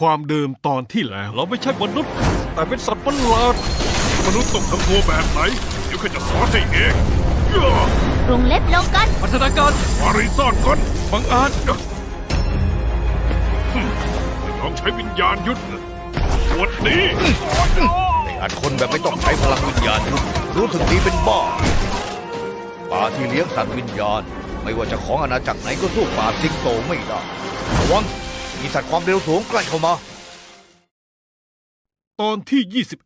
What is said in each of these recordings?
ความเดิมตอนที่แล้ว เราไม่ใช่มนุษย์ แต่เป็นสัตว์ประหลาดมนุษย์ต้องทำตัวแบบไหน เดี๋ยวข้าจะสอนให้เองย่าปรุงเล็บลงกัน พัฒนาการมารีซ่อนก่อนบังอาจลองใช้วิญญาณยุทธปวดนี้ไอ้อันคนแบบไม่ต้องใช้พลังวิญญาณยุทธรู้สึกดีเป็นบ้าป่าที่เลี้ยงสัตว์วิญญาณ ไม่ว่าจะของอาณาจักรไหนก็สู้ป่าสิงโตไม่ได้ระวัง มีสัตว์ความเร็วสูงใกล้เข้ามา ตอนที่ 21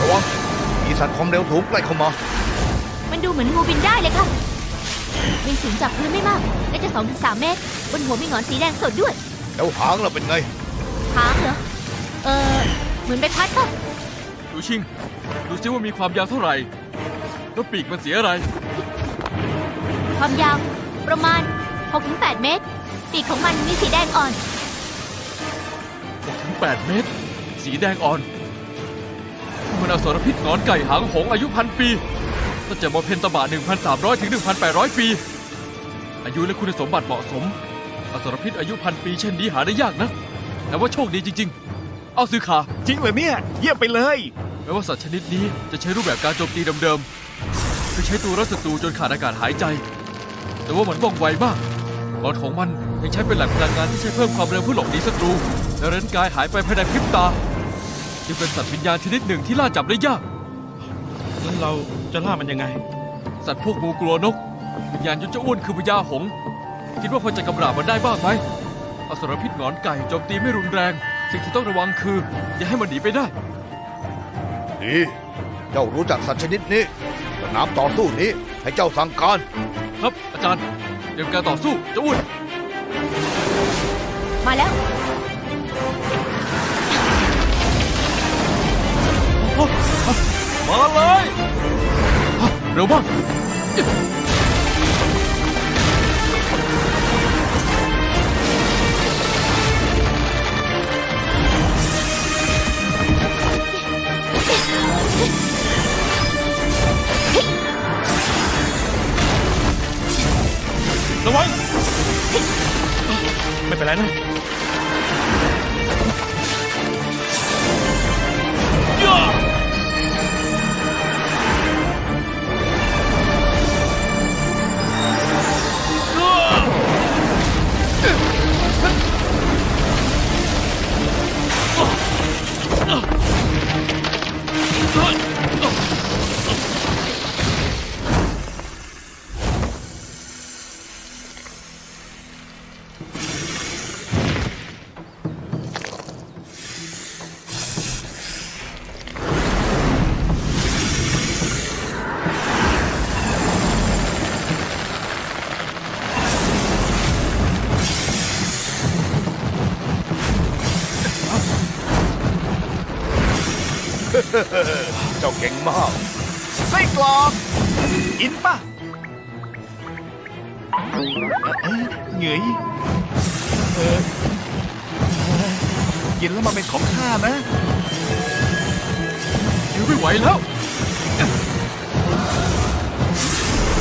ระวังมีสัตว์ความเร็วสูงใกล้เข้ามา มันดูเหมือนงูบินได้เลยค่ะบินสูงจากพื้นไม่มากและจะ2-3ถึงเมตร บนหัวมีหงอนสีแดงสดด้วย แล้วหางเราเป็นไง หางเหรอ เออเหมือนใบพัดป่ะ ดูชิง ดูซิว่ามีความยาวเท่าไหร่ แล้วปีกมันเสียอะไร ความยาวประมาณ 6-8 เมตร ปีกของมันมีสีแดงอ่อน ถึง 8 เมตร สีแดงอ่อน มันอสรพิษหงอนไก่หางหงส์อายุพันปีน่าจะมาเพนตบะ1,300 ถึง 1,800 ปี อายุและคุณสมบัติเหมาะสม อสรพิษอายุพันปีเช่นนี้หาได้ยากนะแต่ว่าโชคดีจริง ๆ เอาซื้อขาจริงเหรอเนี่ย เยี่ยมไปเลย แม้ว่าสัตว์ชนิดนี้จะใช้รูปแบบการโจมตีเดิมๆ คือใช้ตัวรัดศัตรูจนขาดอากาศหายใจ แต่ว่ามันว่องไวมากหงอนของมันยังใช้เป็นแหล่งพลังงานที่ใช้เพิ่มความเร็วเพื่อหลบหนีศัตรู และเร้นกายหายไปภายในพริบตาจึงเป็นสัตว์วิญญาณชนิดหนึ่งที่ล่าจับได้ยากแล้วเราจะล่ามันยังไง สัตว์พวกงูกลัวนก วิญญาณยุทธจะอ้วนคือพญาหงส์คิดว่าพอจะกำราบมันได้บ้างไหมอสรพิษหงอนไก่โจมตีไม่รุนแรง สิ่งที่ต้องระวังคือ อย่าให้มันหนีไปได้ ดี เจ้ารู้จักสัตว์ชนิดนี้ส นามต่อสู้นี้ให้เจ้าสั่งการ ครับอาจารย์เตรียมการต่อสู้เจะอ้วนมาแล้ว มาเลย เร็วมาก ระวัง ไม่เป็นไรนะ เจ้าเก่งมากไส้กรอกกินป่ะเอ้ยเหงยเออกินแล้วมาเป็นของข้านะยื้อไม่ไหวแล้ว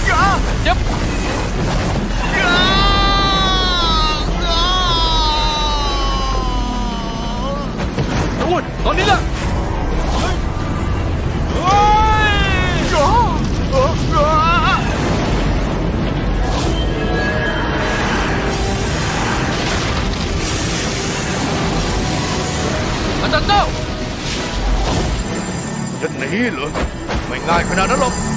อย่าเจ็บอย่าอย่าเจะอ้วนตอนนี้ละ จารย์เจ้าจะหนีเหรอไม่ง่ายขนาดนั้นหรอก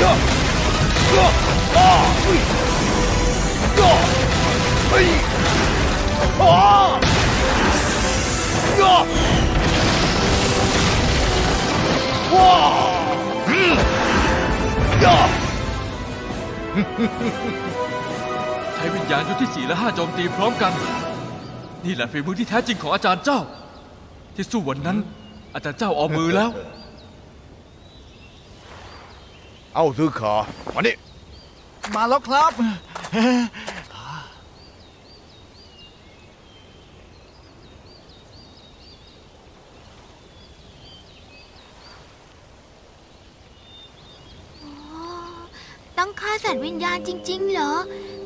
ย่อย่อ้เว้าอืมย่อช้วิญญาณยุทธที่สี่และห้าโจมตีพร้อมกัน นี่แหละฝีมือที่แท้จริงของอาจารย์เจ้า ที่สู้วันนั้น อาจารย์เจ้าออกมือแล้ว เอาซื้อขามานี่มาแล้วครับ ต้องฆ่าสัตว์วิญญาณจริง ๆ เหรอ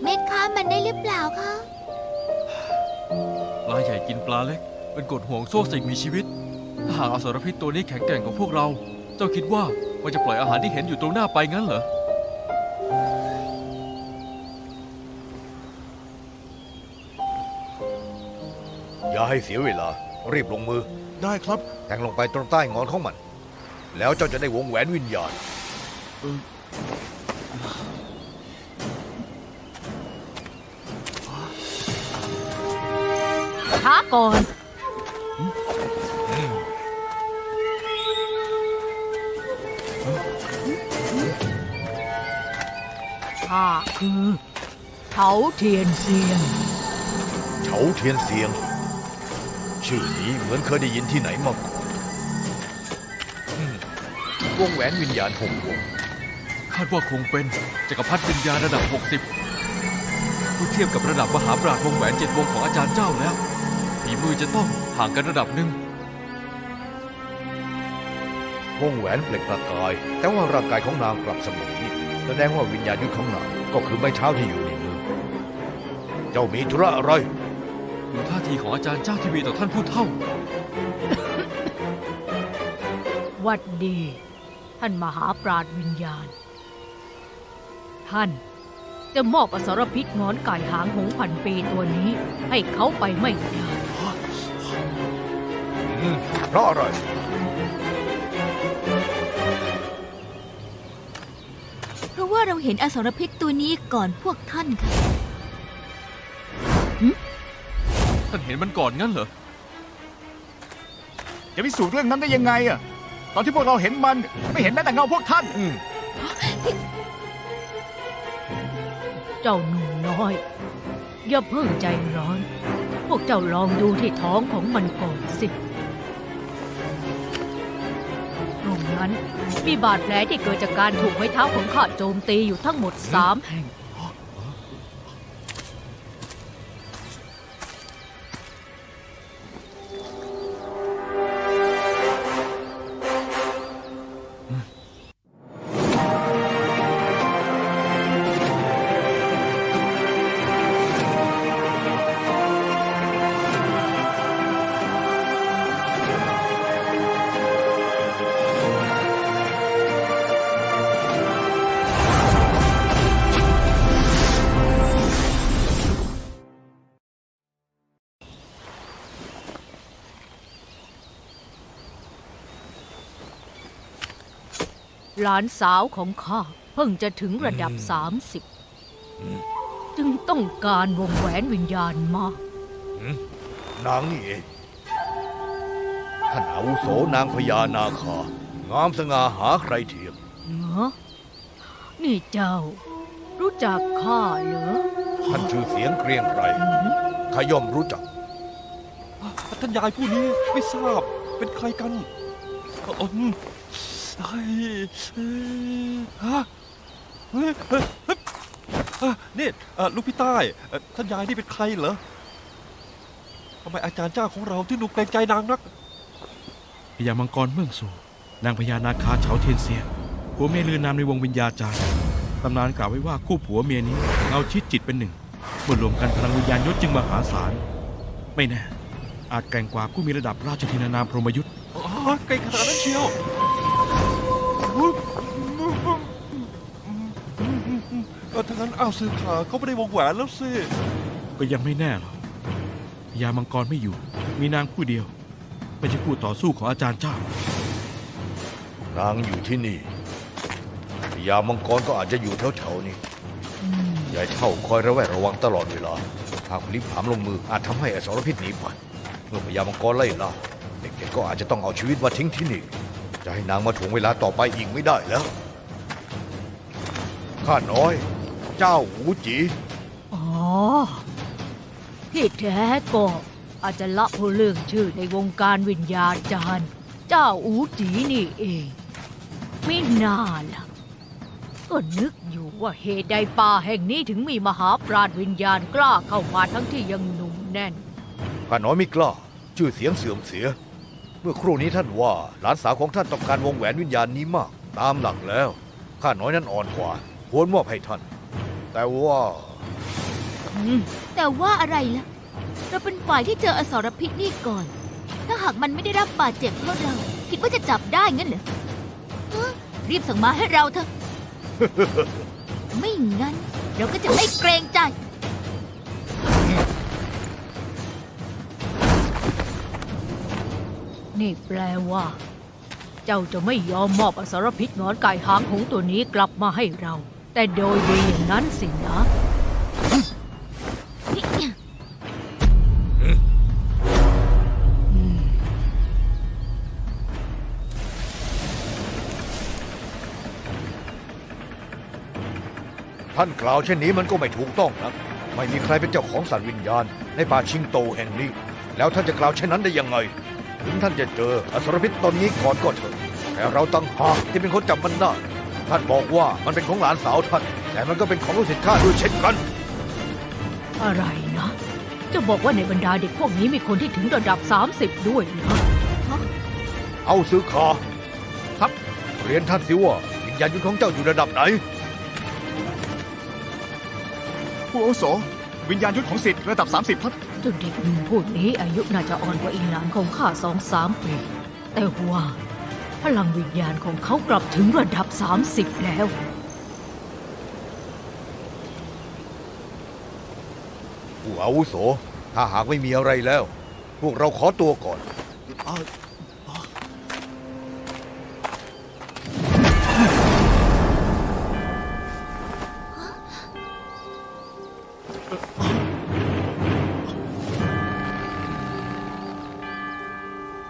เมฆฆ่ามันได้หรือเปล่าคะ ปลาใหญ่กินปลาเล็ก เป็นกฎห่วงโซ่สิ่งมีชีวิตถ้าหากอสรพิษตัวนี้แข็งแกร่งกว่าพวกเรา เจ้าคิดว่า มันจะปล่อยอาหารที่เห็นอยู่ตรงหน้าไปงั้นเหรอ อย่าให้เสียเวลา รีบลงมือ ได้ครับ แทงลงไปตรงใต้งอนของมัน แล้วเจ้าจะได้วงแหวนวิญญาณ ช้าก่อน ข้าคือเถาเทียนเซียนเฉาเทียนเสียง ชื่อนี้เหมือนเคยได้ยินที่ไหนมาก่อนอืมวงแหวนวิญญาณหกวงคาดว่าคงเป็นจักรพรรดิวิญญาณระดับ 60เมื่อเทียบกับระดับมหาปราชญ์วงแหวนเจ็ดวงของอาจารย์เจ้าแล้วฝีมือจะต้องห่างกันระดับหนึ่งวงแหวนเปล่งประกาย แต่ว่าร่างกายของนางกลับเสมอนี่ แสดงว่าวิญญาณยุทธของนางก็คือไม้เท้าที่อยู่ในมือ เจ้ามีธุระอะไรดูท่าทีของอาจารย์เจ้าที่มีต่อท่านผู้เฒ่า วัดดี ท่านมหาปราดวิญญาณ ท่านจะมอบอสรพิษงอนไก่หางหงพันปีตัวนี้ ให้เขาไปไม่ได้อืมเพราะอะไร เพราะว่าเราเห็นอสรพิษตัวนี้ก่อนพวกท่านค่ะ ท่านเห็นมันก่อนงั้นเหรอ จะพิสูจน์เรื่องนั้นได้ยังไงอะตอนที่พวกเราเห็นมันไม่เห็นแม้แต่เงาพวกท่านอืมเจ้าหนุ่มน้อย อย่าเพิ่งใจร้อน พวกเจ้าลองดูที่ท้องของมันก่อนสิ นั้น มีบาดแผลที่เกิดจากการถูกไม้เท้าของข้าโจมตีอยู่ทั้งหมดสามแห่ง หลานสาวของข้าเพิ่งจะถึงระดับ 30 จึงต้องการวงแหวนวิญญาณมากนางนี่เองท่านอาวุโสนางพญานาคางามสง่าหาใครเทียมเหรอนี่เจ้า รู้จักข้าเหรอท่านชื่อเสียงเกรียงไกรข้าย่อมรู้จัก ท่านยายผู้นี้ไม่ทราบเป็นใครกัน เอ่ออืมเฮ้ยฮะเฮ้ยเฮ้ยเฮ้ยอ่อนี่อ่อลูกพี่ใต้เอ่อท่านยายนี่เป็นใครเหรอทำไมอาจารย์เจ้าของเราที่ดูเกรงใจนางนัก พญามังกรเมืองสูนางพญานาคาเฉาเทียนเสียผัวเมียลือนามในวงวิญญาจารย์ตำนานกล่าวไว้ว่าคู่ผัวเมียนี้เอาชิดจิตเป็นหนึ่งเมื่อรวมกันพลังวิญญาณยศจึงมหาศาลไม่แน่อาจแกร่งกว่าผู้มีระดับราชธินานามพรหมยุทธ์อ๋อไกลขนาดนั้นเชียว ถ้างั้นอ้าวซื้อขาเขาไม่ได้วงแหวนแล้วสิก็ยังไม่แน่หรอกพญามังกรไม่อยู่ มีนางผู้เดียว ไม่ใช่คู่ต่อสู้ของอาจารย์เจ้า นางอยู่ที่นี่พญามังกรก็อาจจะอยู่แถวๆนี้ยายเท่าคอยระแวดระวังตลอดเวลาหากพลิกผามลงมืออาจทำให้อสรพิษหนีไปเมื่อพญามังกรไล่ล่าเด็กๆก็อาจจะต้องเอาชีวิตมาทิ้งที่นี่ จะให้นางมาถ่วงเวลาต่อไปอีกไม่ได้แล้ว ข้าน้อย เจ้าหูจีอ๋อที่แท้ก็อาจจะละผู้เรื่องชื่อในวงการวิญญาจารย์ เจ้าอูจีนี่เอง ไม่น่าล่ะ ก็นึกอยู่ว่าเหตุใดป่าแห่งนี้ถึงมีมหาปราดวิญญาณกล้าเข้ามาทั้งที่ยังหนุ่มแน่นข้าน้อยไม่กล้า ชื่อเสียงเสื่อมเสีย เมื่อครู่นี้ท่านว่าหลานสาวของท่านต้องการวงแหวนวิญญาณนี้มาก ตามหลักแล้ว ข้าน้อยนั้นอ่อนกว่าควรมอบให้ท่าน แต่ว่า แต่ว่าอะไรล่ะ เราเป็นฝ่ายที่เจออสรพิษนี่ก่อน ถ้าหากมันไม่ได้รับบาดเจ็บเพราะเรา คิดว่าจะจับได้งั้นเหรอฮะรีบส่งมาให้เราเถอะ ไม่งั้น เราก็จะไม่เกรงใจ นี่แปลว่า เจ้าจะไม่ยอมมอบอสรพิษหงอนไก่หางหงส์ตัวนี้กลับมาให้เรา แต่โดยดีอย่างนั้นสินะ ท่านกล่าวเช่นนี้มันก็ไม่ถูกต้องนะไม่มีใครเป็นเจ้าของสัตว์วิญญาณ ในป่าชิงโตแห่งนี้ แล้วท่านจะกล่าวเช่นนั้นได้ยังไง ถึงท่านจะเจออสรพิษตนนี้ก่อนก็เถอะแต่เราตั้งหากที่เป็นคนจับมันได้ ท่านบอกว่ามันเป็นของหลานสาวท่าน แต่มันก็เป็นของลูกศิษย์ข้าด้วยเช่นกัน อะไรนะ จะบอกว่าในบรรดาเด็กพวกนี้มีคนที่ถึงระดับ 30 ด้วยเหรอเอาซื้อขาครับ เรียนท่านสิว่าวิญญาณยุทธของเจ้าอยู่ระดับไหน ผู้อาวุโสวิญญาณยุทธของสิทธิ์ระดับ 30ครับเจ้าเด็กหนุ่มพวกนี้อายุน่าจะอ่อนกว่าอีหลานของข้าสองสามปี แต่ว่า พลังวิญญาณของเขากลับถึงระดับ 30 แล้ว ผู้อาวุโส ถ้าหากไม่มีอะไรแล้ว พวกเราขอตัวก่อน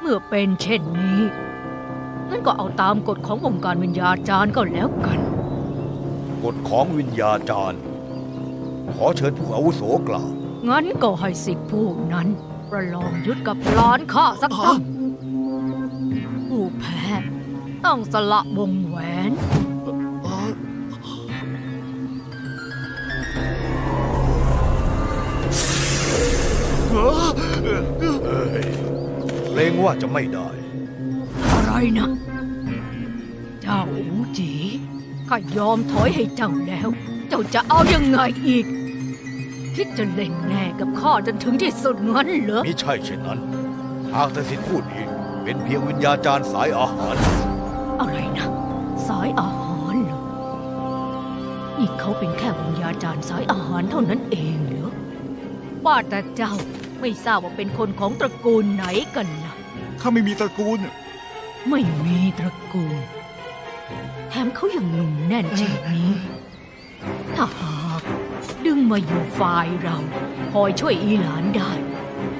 เมื่อเป็นเช่นนี้ งั้นก็เอาตามกฎของวงการวิญญาจารย์ก็แล้วกัน กฎของวิญญาจารย์ ขอเชิญผู้อาวุโสกล่าว งั้นก็ให้สิทธิผู้นั้น ประลองยุดกับร้านข้าสักตั้งผู้แพ้ต้องสละวงแหวนเอ้ยเกรงว่าจะไม่ได้อะไร นะ เจ้าอูจีข้ายอมถอยให้เจ้าแล้ว เจ้าจะเอายังไงอีก คิดจะเล่นแน่กับข้าจนถึงที่สุดงั้นเหรอมิใช่เช่นนั้น หากแต่สิทธิพูดอีกเป็นเพียงวิญญาจารย์สายอาหาร อะไรนะ สายอาหารเหรอ นี่เขาเป็นแค่วิญญาจารย์สายอาหารเท่านั้นเองเหรอ ว่าแต่เจ้าไม่ทราบว่าเป็นคนของตระกูลไหนกันนะถ้าไม่มีตระกูล ไม่มีตระกูล แถมเขายังหนุ่มแน่นเช่นนี้ ถ้าหากดึงมาอยู่ฝ่ายเราคอยช่วยอีหลานได้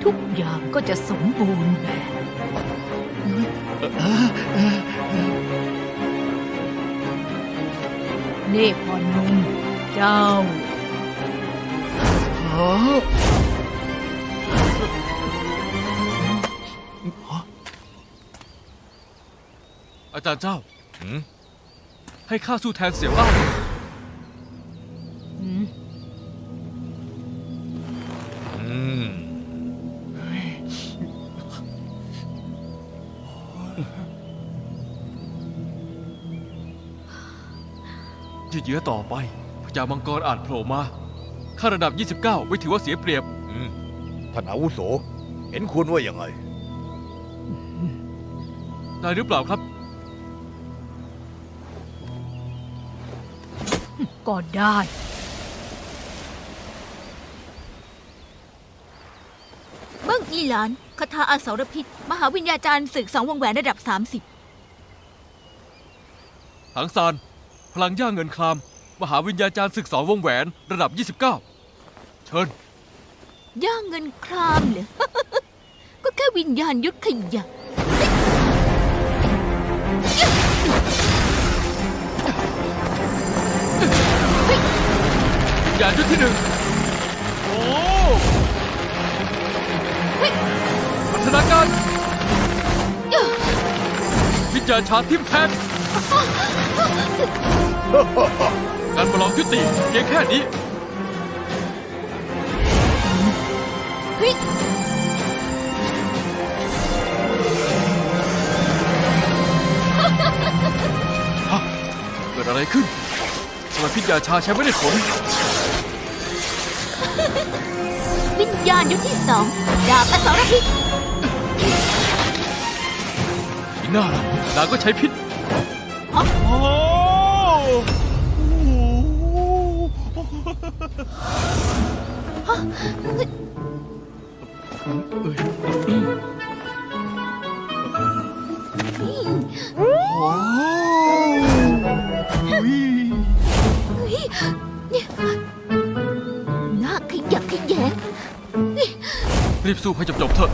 ทุกอย่างก็จะสมบูรณ์แบบ เนพอนุ่มเจ้า อาจารย์เจ้า หืมให้ข้าสู้แทนเสี่ยวอ้าวอืมอืมยืดเยื้อต่อไปพญามังกรอาจโผล่มาข้าระดับ 29 ไม่ถือว่าเสียเปรียบ อืมท่านอาวุโส เห็นควรว่าอย่างไง ได้หรือเปล่าครับ ก็ได้ เบิ้งอีหลานคาถาอาสรพิษ มหาวิญญาจารย์ศึกสองวงแหวนระดับ30หางซานพลังย่าเงินคราม มหาวิญญาจารย์ศึกสองวงแหวนระดับ 29 เชิญย่างเงินครามเหรอ ก็แค่วิญญาณยุทธขยะ ยุทธ์ที่หนึ่งโอ้พัฒนาการพิจารชาทิมแทนการประลองยุติเพียงแค่นี้เกิดอะไรขึ้น ทำไมพิญญาชาใช้ไม่ได้ผล วิญญาณยุทธที่สองดาบอสรพิษอีกหน้าล่ะนางก็ใช้พิษ หน้าขยักขยแยง รีบสู้ให้จบๆเถอะ